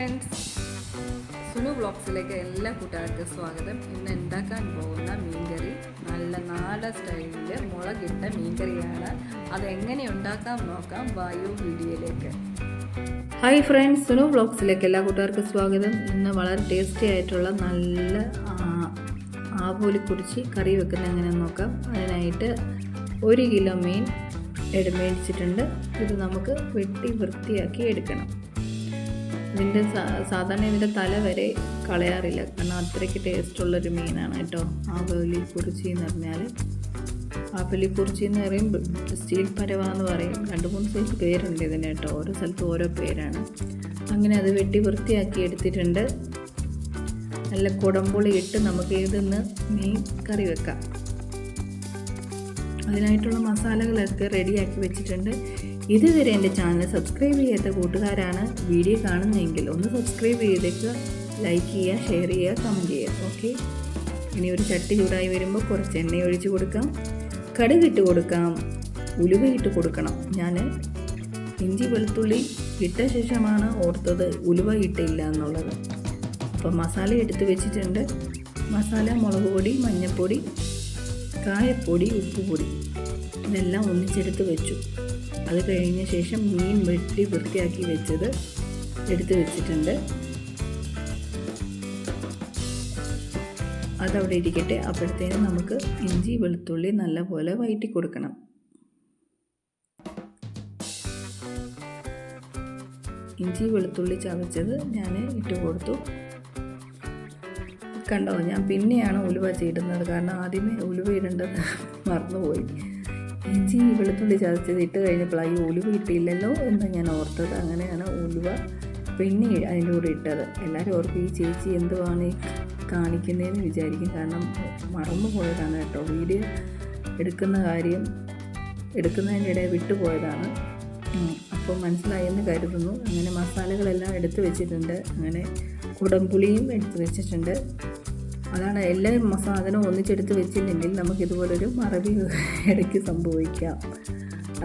Friends Sunu ബ്ലോഗ്സിലേക്ക് എല്ലാ കൂട്ടുകാർക്കും സ്വാഗതം. ഇന്ന് ഉണ്ടാക്കാൻ പോകുന്ന മീൻകറി? നല്ല നാടൻ സ്റ്റൈലിൽ മുളകിട്ട മീൻകറിയാണ്. അത് എങ്ങനെ ഉണ്ടാക്കാൻ നോക്കാം വായു വീഡിയോയിലേക്ക്. ഹായ് ഫ്രണ്ട്സ് സുനു ബ്ലോഗ്സിലേക്ക് എല്ലാ കൂട്ടുകാർക്കും സ്വാഗതം. ഇന്ന് വളരെ ടേസ്റ്റി ആയിട്ടുള്ള നല്ല ആ, ആവോലി കുറിച്ച് കറി വെക്കുന്ന എങ്ങനെ നോക്കാം. അതിനായിട്ട് ഒരു കിലോ മീൻ എടുമേടിച്ചിട്ടുണ്ട് ഇത് നമുക്ക് വെട്ടി വൃത്തിയാക്കി എടുക്കണം. ഇതിന്റെ സാധാരണ ഇതിന്റെ തല വരെ കളയാറില്ല. കാരണം അത്രയ്ക്ക് ടേസ്റ്റുള്ളൊരു മീനാണ് കേട്ടോ. ആവലി കുറിച്ചി എന്ന് പറഞ്ഞാൽ ആവലി കുറിച്ചി എന്ന് പറയും സ്റ്റീൽ പരവ എന്ന് പറയും. രണ്ട് മൂന്ന് സൈസ് പേരുണ്ട് ഇതിന് കേട്ടോ. ഓരോ സ്ഥലത്തും ഓരോ പേരാണ്. അങ്ങനെ അത് വെട്ടി വൃത്തിയാക്കി എടുത്തിട്ടുണ്ട്. നല്ല കുടംപുളി ഇട്ട് നമുക്ക് ഇതിന്ന് മീൻ കറി വെക്കാം. അതിനായിട്ടുള്ള മസാലകളൊക്കെ റെഡിയാക്കി വെച്ചിട്ടുണ്ട്. ഇതുവരെ എന്റെ ചാനൽ സബ്സ്ക്രൈബ് ചെയ്യാത്ത കൂട്ടുകാരാണ് വീഡിയോ കാണുന്നതെങ്കിൽ ഒന്ന് സബ്സ്ക്രൈബ് ചെയ്തേക്കുക ലൈക്ക് ചെയ്യുക ഷെയർ ചെയ്യുക കമന്റ് ചെയ്യുക ഓക്കെ ഇനി ഒരു ചട്ടി ചൂടായി വരുമ്പോൾ കുറച്ച് എണ്ണ ഒഴിച്ച് കൊടുക്കാം. കടുക് ഇട്ട് കൊടുക്കാം. ഉലുവ ഇട്ട് കൊടുക്കണം. ഞാൻ ഇഞ്ചി വെളുത്തുള്ളി ഇട്ട ശേഷമാണ് ഓർത്തത് ഉലുവ ഇട്ടില്ല എന്നുള്ളത്. അപ്പോൾ മസാല എടുത്ത് വെച്ചിട്ടുണ്ട്. മസാല മുളക് പൊടി മഞ്ഞൾപ്പൊടി കായപ്പൊടി ഉപ്പുപൊടി. ഇതെല്ലാം ഒന്നിച്ചെടുത്ത് വെച്ചു. അത് കഴിഞ്ഞ ശേഷം മീൻ വെട്ടി വൃത്തിയാക്കി വെച്ചത് എടുത്തു വെച്ചിട്ടുണ്ട്. അതവിടെ ഇരിക്കട്ടെ. അപ്പോഴത്തേനും നമുക്ക് ഇഞ്ചി വെളുത്തുള്ളി നല്ലപോലെ വയറ്റി കൊടുക്കണം. ഇഞ്ചി വെളുത്തുള്ളി ചവച്ചത് ഞാൻ ഇട്ട് കൊടുത്തു. കണ്ടോ ഞാൻ പിന്നെയാണ് ഉലുവ ചെയ്ടുന്നത് കാരണം ആദ്യമേ ഉലുവ ഇടേണ്ടത് മറന്നുപോയി. ഇഞ്ചി വെളുത്തുള്ളി ചതച്ചത് ഇട്ട് ഈ ഉലുവ ഇട്ടില്ലല്ലോ എന്ന് ഞാൻ ഓർത്തത്. അങ്ങനെയാണ് ഉലുവ പിന്നെ അതിന്റെ കൂടെ ഇട്ടത്. എല്ലാവരും ഓർക്കും ഈ ചേച്ചി എന്തുവാണ് ഈ കാണിക്കുന്നതെന്ന് വിചാരിക്കും. കാരണം മറന്നു പോയതാണ് കേട്ടോ. വീഡിയോ എടുക്കുന്ന കാര്യം എടുക്കുന്നതിന്റെ ഇടയിൽ വിട്ടുപോയതാണ് അപ്പോൾ മനസ്സിലായെന്ന് കരുതുന്നു. അങ്ങനെ മസാലകളെല്ലാം എടുത്തു വെച്ചിട്ടുണ്ട്. അങ്ങനെ കുടംപുളിയും എടുത്തു വെച്ചിട്ടുണ്ട്. അതാണ് എല്ലാ സാധനവും ഒന്നിച്ചെടുത്ത് വെച്ചില്ലെങ്കിൽ നമുക്കിതുപോലൊരു മറവി ഇടയ്ക്ക് സംഭവിക്കാം.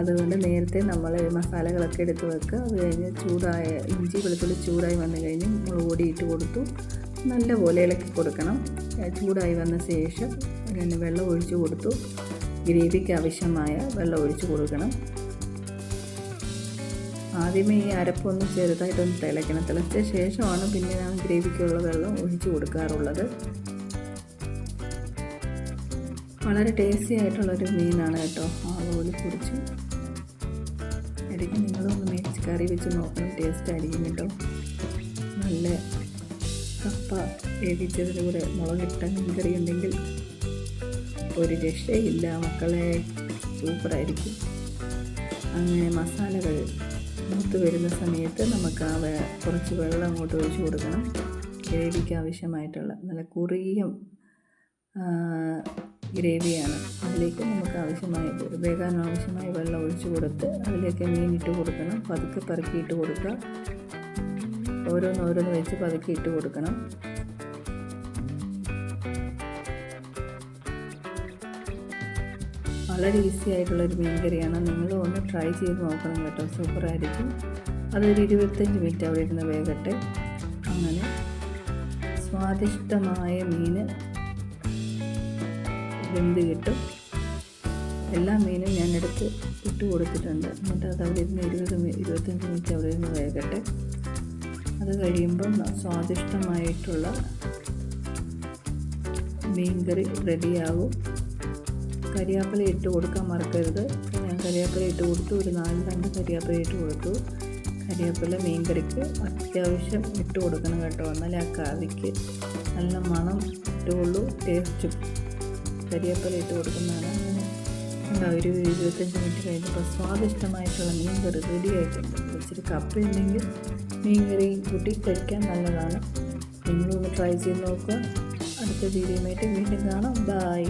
അതുകൊണ്ട് നേരത്തെ നമ്മൾ മസാലകളൊക്കെ എടുത്ത് വെക്കുക. അത് കഴിഞ്ഞ് ചൂടായ ഇഞ്ചി വെളുത്തുള്ളി ചൂടായി വന്നു കഴിഞ്ഞ് മുളക് പൊടി ഇട്ട് കൊടുത്തു. നല്ലപോലെ ഇളക്കി കൊടുക്കണം. ചൂടായി വന്ന ശേഷം പിന്നെ വെള്ളം ഒഴിച്ച് കൊടുത്തു. ഗ്രേവിക്ക് ആവശ്യമായ വെള്ളം ഒഴിച്ച് കൊടുക്കണം. ആദ്യമേ ഈ അരപ്പൊന്ന് ചെറുതായിട്ടൊന്ന് തിളയ്ക്കണം. തിളച്ച ശേഷമാണ് പിന്നെ ഗ്രേവിക്കുള്ള വെള്ളം ഒഴിച്ച് കൊടുക്കാറുള്ളത്. വളരെ ടേസ്റ്റി ആയിട്ടുള്ളൊരു മീനാണ് കേട്ടോ. ആവോലി കുറിച്ച് ഇടയ്ക്ക് നിങ്ങളൊന്ന് മേടിച്ച് കറി വെച്ച് നോക്കണം. ടേസ്റ്റ് ആയിരിക്കും കേട്ടോ. നല്ല കപ്പ വേവിച്ചതിന്റെ കൂടെ മുളകിട്ട മീൻകറി ഉണ്ടെങ്കിൽ ഒരു രക്ഷയില്ല മക്കളെ. സൂപ്പറായിരിക്കും. അങ്ങനെ മസാലകൾ മൂത്ത് വരുന്ന സമയത്ത് നമുക്ക് ആ കുറച്ച് വെള്ളം അങ്ങോട്ട് ഒഴിച്ചു കൊടുക്കണം. ഗ്രേവിക്ക് ആവശ്യമായിട്ടുള്ള നല്ല കുറിയ ഗ്രേവിയാണ്. അതിലേക്ക് നമുക്ക് ആവശ്യമായ വേകാൻ ആവശ്യമായ വെള്ളം ഒഴിച്ച് കൊടുത്ത് അതിലേക്ക് മീൻ ഇട്ട് കൊടുക്കണം. പതുക്കെ പെറുക്കി ഇട്ട് കൊടുക്കുക. ഓരോന്ന് ഓരോന്ന് വെച്ച് പതുക്കെ ഇട്ട് കൊടുക്കണം. വളരെ ഈസി ആയിട്ടുള്ളൊരു മീൻ കറിയാണ്. നിങ്ങൾ ഒന്ന് ട്രൈ ചെയ്ത് നോക്കണം കേട്ടോ. സൂപ്പറായിരിക്കും. അതൊരു ഇരുപത്തഞ്ച് മിനിറ്റ് അവിടെ ഇരുന്ന് വേകട്ടെ. അങ്ങനെ സ്വാദിഷ്ടമായ മീൻ വെന്ത് കിട്ടും. എല്ലാ മീനും ഞാൻ എടുത്ത് ഇട്ട് കൊടുത്തിട്ടുണ്ട്. എന്നിട്ട് അത് അവിടെ ഇരുന്ന് ഇരുപത് ഇരുപത്തഞ്ച് മിനിറ്റ് അവിടെ ഇരുന്ന് വേകട്ടെ. അത് കഴിയുമ്പം സ്വാദിഷ്ടമായിട്ടുള്ള മീൻ കറി റെഡിയാകും കരിയാപ്പില ഇട്ട് കൊടുക്കാൻ മറക്കരുത്. ഞാൻ കരിയാപ്പില ഇട്ട് കൊടുത്തു. ഒരു നാല് രണ്ട് കരിയാപ്പില ഇട്ട് കൊടുത്തു. കരിയാപ്പില മീൻ കറിക്ക് അത്യാവശ്യം ഇട്ട് കൊടുക്കണം കേട്ടോ. എന്നാലേ ആ കറിക്ക് നല്ല മണം ഇട്ടുള്ളൂ ടേസ്റ്റും കരിയാപ്പില ഇട്ട് കൊടുക്കുന്നതാണ്. അങ്ങനെ ഒരു ഇരുപത്തഞ്ച് മിനിറ്റ് കഴിഞ്ഞപ്പോൾ സ്വാദിഷ്ടമായിട്ടുള്ള മീൻ കറി റെഡി ആയിട്ടുണ്ട്. ഇച്ചിരി കപ്പ ഉണ്ടെങ്കിൽ മീൻ കറി കൂട്ടി കഴിക്കാൻ നല്ലതാണ്. നിങ്ങളൊന്ന് ട്രൈ ചെയ്ത് നോക്കുക. അടുത്ത വീഡിയോയുമായിട്ട് വീണ്ടും കാണാം. ബായ്